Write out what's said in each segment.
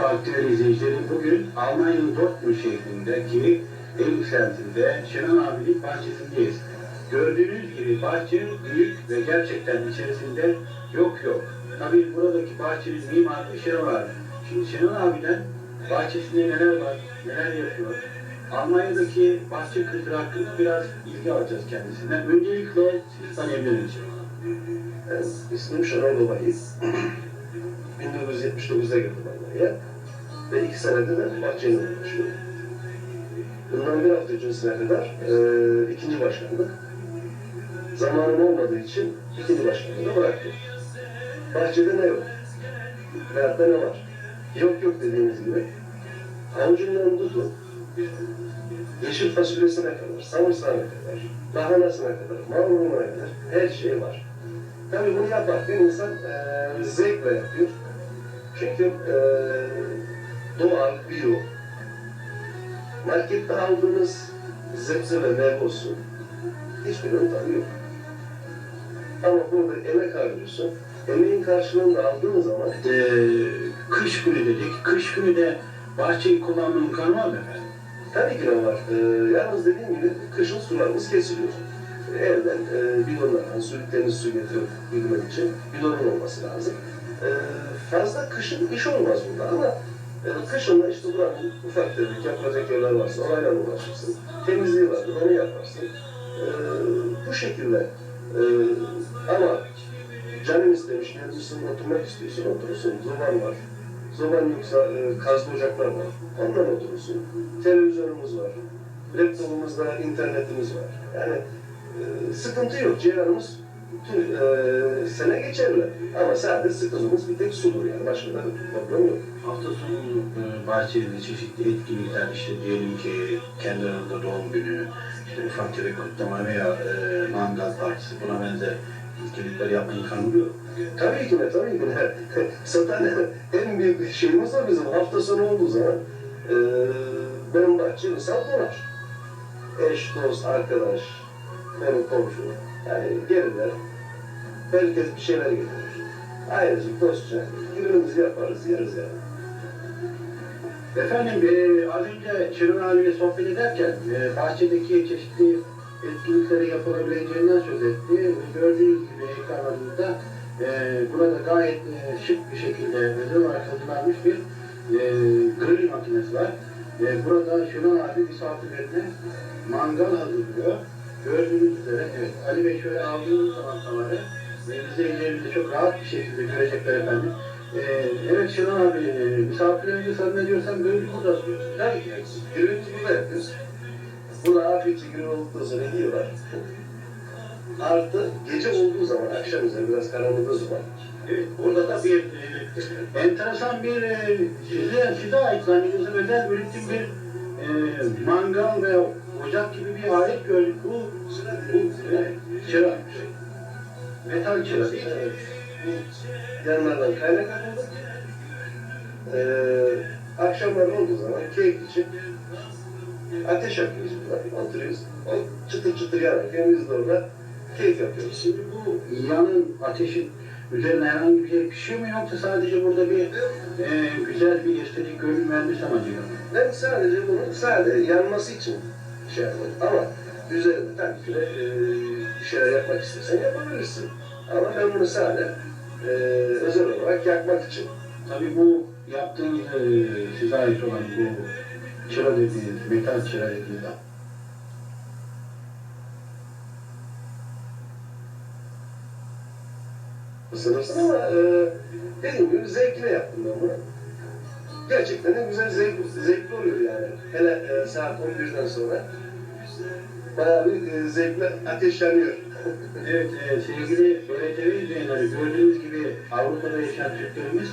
Halk Tüneli bugün Almanya'nın Dortmund şehrindeki Elim semtinde Şenan abinin bahçesindeyiz. Gördüğünüz gibi bahçe büyük ve gerçekten içerisinde yok yok. Tabii buradaki bahçenin mimarı Şenan abi. Şimdi Şenan abiden bahçesinde neler var, neler yapıyor, Almanya'daki bahçe kültürü hakkında biraz bilgi alacağız kendisinden. Öncelikle sizi tanıyabilir miyim? Evet, ismim Şenol Babayız. 1979'da girdim Almanya'ya ve iki senede de bahçeyle uğraşıyorum. Bundan bir hafta öncesine kadar e, ikinci başkanlık. Zamanım olmadığı için ikinci başkanlığı bıraktım. Bahçede ne yok? Da ne var? Yok yok dediğimiz gibi avucundan tutun, yeşil fasulyesine kadar, samırsağına kadar, lahanasına kadar, maruluna kadar her şey var. Tabii bunu yaparken insan e, zevkle yapıyor. Çünkü e, doğal, bio. Markette aldığınız zebze ve meyve olsun, hiçbirinin tadı yok. Ama burada emek harcıyorsun. Emeğin karşılığını da aldığın zaman Ee, kış günü dedik. Kış günü de bahçeyi kullanma imkanı var mı efendim? tabii ki de var. E, yalnız dediğim gibi kışın sularımız kesiliyor. Evden e, bidonlardan temiz su getirip bilmek için bidonun olması lazım. E, fazla kışın iş olmaz burada ama e, kışın işte buranın ufak tefek yapılacak yerler varsa orayla uğraşırsın. Temizliği vardır onu yaparsın. E, bu şekilde e, ama canın istemiş, gelmişsin, oturmak istiyorsun, oturursun. Zoban var. Zoban yoksa e, kazlı ocaklar var. Ondan oturursun. Televizyonumuz var. Laptopumuzda internetimiz var. Yani e, sıkıntı yok. Ciğerimiz tüm e, sene geçerli. Ama sadece sıkıntımız bir tek sudur yani. Başka da problem yok. Hafta sonu e, bahçede çeşitli etkinlikler işte diyelim ki kendi aranızda doğum günü, işte ufak tefek kutlama veya e, mangal partisi buna benzer etkinlikler yapma imkanı oluyor. Tabii ki de, tabii ki de. Zaten en büyük şeyimiz o bizim. Hafta sonu olduğu zaman e, benim bahçe insan dolar. Eş, dost, arkadaş, benim komşu. Yani gelirler. Herkes bir şeyler getirir. Ayrıca dostça günümüzü yaparız, yeriz yani. Efendim e, az önce Şirin abiyle sohbet ederken e, bahçedeki çeşitli etkinlikleri yapılabileceğinden söz etti. Gördüğünüz gibi ekranlarımızda e, burada gayet e, şık bir şekilde özel olarak hazırlanmış bir e, grill makinesi var. E, burada Şirin abi misafirlerine mangal hazırlıyor. Gördüğünüz üzere evet Ali Bey şöyle aldığınız zaman tavayı e, izleyicilerimiz çok rahat bir şekilde görecekler efendim. Ee, evet Şenol abi, e, misafirlerimizi sarın ediyorsan böyle bir burada atıyorsun. Tabii ki. Günümüzü burada yapıyoruz. Burada afiyetçe gün olduktan sonra yiyorlar. Artı gece olduğu zaman, akşam üzeri biraz karanlığı zaman Evet, burada da bir e, enteresan bir e, size, size ait zannediyorsam özel üretim bir e, mangal ve ocak gibi bir alet gördük. Bu, bu çırak. Metal çırak. Evet. yanlardan kaynak alıyorduk. Ee, akşamlar olduğu zaman keyif için ateş yapıyoruz burada, oturuyoruz. O çıtır çıtır yanarken biz de orada keyif yapıyoruz. Şimdi bu yanın ateşin üzerine herhangi bir şey pişiyor mu yoksa sadece burada bir e, güzel bir estetik görünüm vermiş amacıyla? Ben sadece bunu sadece yanması için şey yapıyorum. Ama üzerinde tabii ki de e, bir şeyler yapmak istersen yapabilirsin. Ama ben bunu sadece e, özel olarak yakmak için. Tabii bu yaptığınız e, size ait olan bu çıra dediğiniz, metal çıra dediğiniz ısınırsın ama e, dediğim gibi zevkine yaptım ben bunu. Gerçekten de güzel zevk, zevkli oluyor yani. Hele e, saat 11'den sonra bayağı bir e, zevkle ateşleniyor. Evet e, sevgili BRTV izleyenleri gördüğünüz gibi Avrupa'da yaşayan Türklerimiz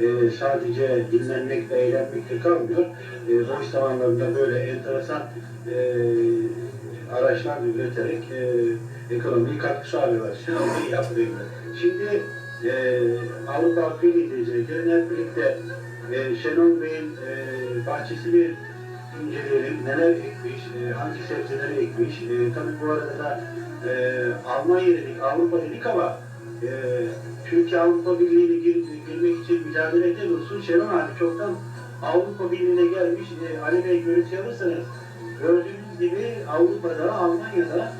e, sadece dinlenmekle, eğlenmekle kalmıyor. E, boş zamanlarında böyle enteresan e, araçlar üreterek e, ekonomiye katkı sağlıyorlar. Şimdi yapıyorlar. Şimdi e, Avrupa ile izleyicileri birlikte e, Şenol Bey'in e, bahçesini inceleyelim. Neler ekmiş, e, hangi sebzeleri ekmiş. E, tabii bu arada da e, Almanya dedik, Avrupa dedik ama e, Türkiye Avrupa Birliği'ne gir, girmek için mücadele eden olsun Şenol abi çoktan Avrupa Birliği'ne gelmiş. E, Ali Bey görüntü alırsanız gördüğünüz gibi Avrupa'da, Almanya'da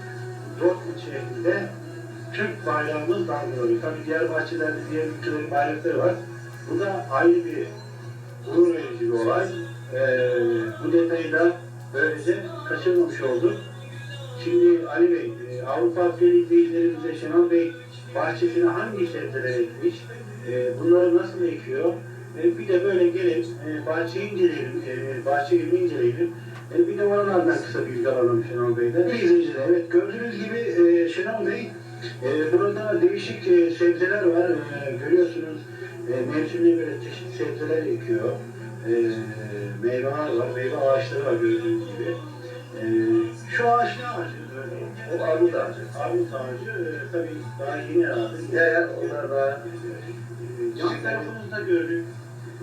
Dortmund şehrinde Türk bayrağımız dalgalanıyor. Tabii diğer bahçelerde diğer ülkelerin bayrakları var. Bu da ayrı bir verici bir olay. Ee, bu detayı da böylece kaçırmamış olduk. Şimdi Ali Bey, e, Avrupa Akdeniz izleyicilerimize Şenol Bey bahçesine hangi sebzeler ekmiş, e, bunları nasıl ekiyor, e, bir de böyle gelip e, bahçeyi inceleyelim, e, bahçe gibi inceleyelim. E, bir de oralardan kısa bilgi alalım Şenol Bey'den. İzleyiciler, evet gördüğünüz gibi e, Şenol Bey, e, burada değişik e, sebzeler var. E, görüyorsunuz e, mevsimine göre çeşitli sebzeler ekiyor. E, meyveler var, meyve ağaçları var gördüğünüz gibi. E, şu ağaç ne ağacı? O armut ağacı. Armut ağacı e, tabii daha yeni herhalde. Ya ya onlar daha Yan tarafımızda gördük.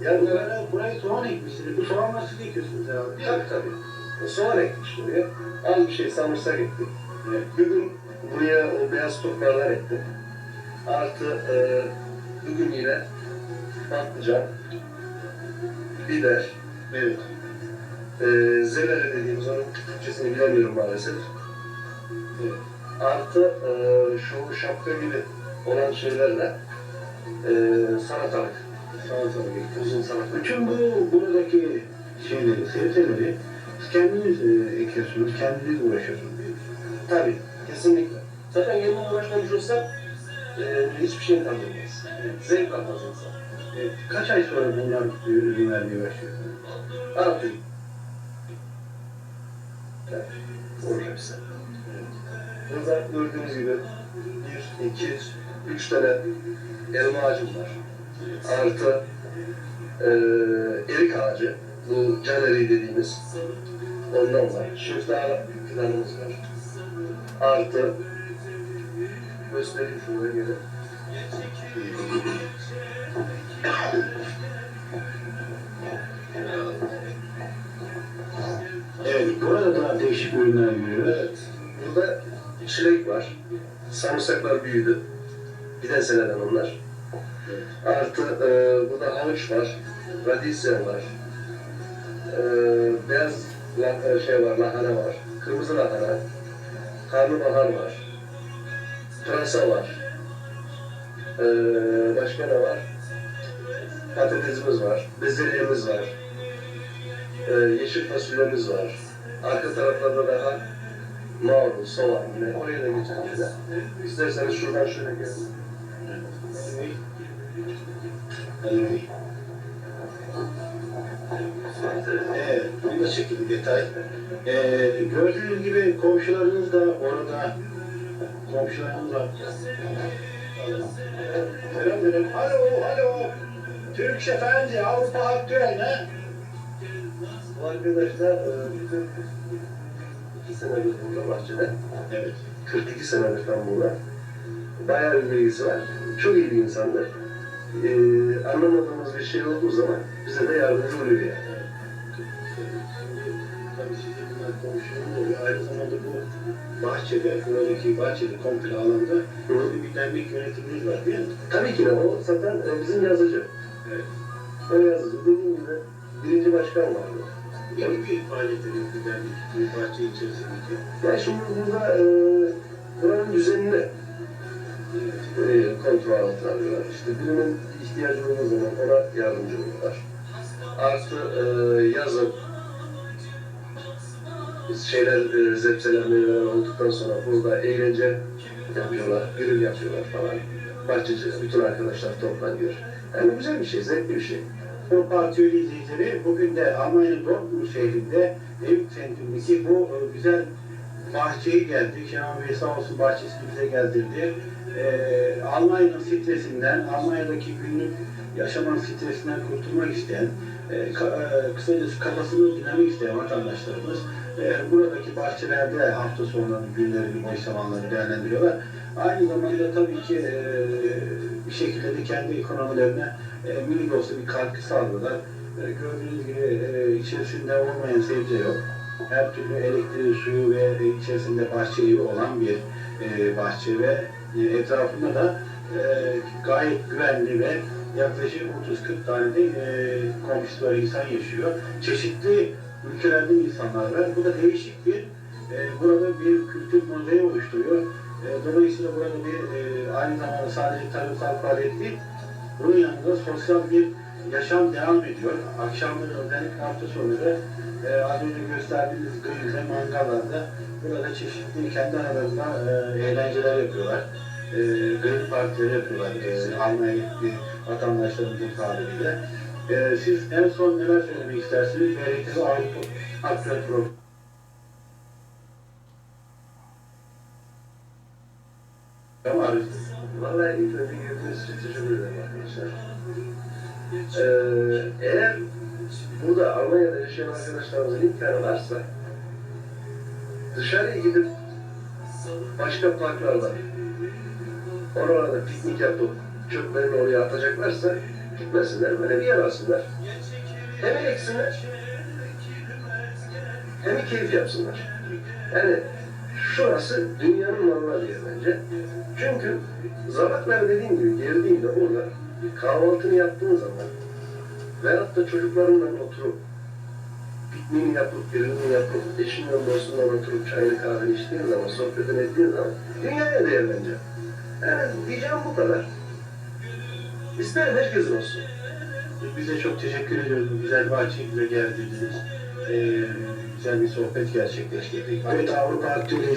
yani Buraya, buraya soğan ekmişsiniz. Bu soğan nasıl ekiyorsunuz herhalde? tabii tabii. Soğan ekmiş buraya. Az bir şey samırsak ektik. Evet. Bugün buraya o beyaz toprağlar ektim. Artı e, bugün yine patlıcan, biber, Evet. e, zelere dediğimiz onun Türkçesini bilemiyorum maalesef. evet. Artı e, şu şapka gibi olan şeylerle e, salatalık, Salatalık uzun salatalık. Bütün bu buradaki şeyleri, sebzeleri kendiniz e, ekiyorsunuz, kendiniz uğraşıyorsunuz. Tabii, kesinlikle. Zaten kendine uğraşmamış olsak e, hiçbir şeyin tadı olmaz. Zevk almaz insan. E, kaç ay sonra bunlar ürün vermeye başlıyor? Altı. Evet, olur hepsi. Burada gördüğünüz gibi bir, iki, üç tane elma ağacım var. Artı e, erik ağacı, bu can eriği dediğimiz ondan var. Şeftali planımız var. Artı göstereyim şuraya gelin. Evet, burada da değişik ürünler görüyoruz. Evet. Burada çilek var. Sarımsaklar büyüdü. Giden seneden onlar. Artı e, burada havuç var. Radisyen var. E, beyaz e, şey var, lahana var. Kırmızı lahana. Karnabahar var. Pırasa var. E, başka ne var? Patatesimiz var. Bezelyemiz var. E, yeşil fasulyemiz var. Arka taraflarda daha marul, soğan yine oraya da geçeceğiz. İsterseniz şuradan şöyle gelin. Evet, bu da şekilli detay. Ee, gördüğünüz gibi komşularınız da orada, komşularınız var. Selam verin. Alo, alo. Türk Efendi, Avrupa Aktüel ne? Bu arkadaşlar e, bütün iki senedir burada bahçede. Evet. 42 senedir tam burada. Bayağı bir bilgisi var. Çok iyi bir insandır. E, anlamadığımız bir şey olduğu zaman bize de yardımcı oluyor yani. Aynı zamanda bu bahçede, buradaki bahçede, komple alanda bir dernek yönetiminiz var değil mi? Tabii ki de o zaten e, bizim yazıcı. Evet. Yazıcı dediğim gibi birinci başkan vardı. Ne gibi faaliyetler yapıyor dernek bu bahçe içerisindeki? Yani şimdi burada e, buranın düzenini e, kontrol altına alıyorlar. İşte birinin ihtiyacı olduğu zaman ona yardımcı oluyorlar. Artı e, yazın şeyler, e, zepseler, meyveler olduktan sonra burada eğlence yapıyorlar, grill yapıyorlar falan. Bahçeci, bütün arkadaşlar toplanıyor. Yani güzel bir şey, zevkli bir şey. Avrupa Aktüeli izleyicileri bugün de Almanya'nın Dortmund şehrinde Eyüp kentindeki bu e, güzel bahçeyi geldik. Şenol Bey sağ olsun bahçesini bize geldirdi. Ee, Almanya'nın stresinden, Almanya'daki günlük yaşamanın stresinden kurtulmak isteyen, e, ka- e, kısacası kafasını dinlemek isteyen vatandaşlarımız e, buradaki bahçelerde hafta sonları, günlerini, boş zamanları değerlendiriyorlar. Aynı zamanda tabii ki bir şekilde de kendi ekonomilerine minik olsa bir katkı sağlıyorlar. E, gördüğünüz gibi içerisinde olmayan sebze yok. Her türlü elektriği, suyu ve içerisinde bahçe evi olan bir bahçe ve etrafında da gayet güvenli ve yaklaşık 30-40 tane de e, komşusu var, insan yaşıyor. Çeşitli ülkelerden insanlar var. Bu da değişik bir, burada bir kültür mozaiği oluşturuyor. E, dolayısıyla burada bir e, aynı zamanda sadece tarımsal faaliyet değil, bunun yanında sosyal bir yaşam devam ediyor. Akşamları özellikle hafta sonları e, az önce gösterdiğiniz grillde, mangallarda burada çeşitli kendi aralarında e, eğlenceler yapıyorlar. E, grill partileri yapıyorlar. E, Almanya'daki vatandaşlarımızın tabiriyle. E, siz en son neler söylemek istersiniz? BRTV Avrupa Aktuel Program. Vallahi ilk önce için teşekkür ederim arkadaşlar. Ee, eğer burada Almanya'da yaşayan arkadaşlarımızın imkanı varsa dışarıya gidip başka parklarda oralarda piknik yapıp çöplerini oraya atacaklarsa gitmesinler, böyle bir yer alsınlar. Hem eksinler hem keyif yapsınlar. Yani şurası dünyanın malına diye bence. Çünkü Zabaklar dediğim gibi girdiğinde orada kahvaltını yaptığın zaman veyahut da çocuklarınla oturup pikniğini yapıp, grillini yapıp, eşinle dostunla oturup çayını kahveni içtiğin zaman, sohbetini ettiğin zaman dünyaya değer bence. Yani diyeceğim bu kadar. İsterim herkesin olsun. Biz de çok teşekkür ediyoruz bu güzel bahçemize geldiğiniz. Ee, güzel bir sohbet gerçekleştirdik. Evet Avrupa Aktüel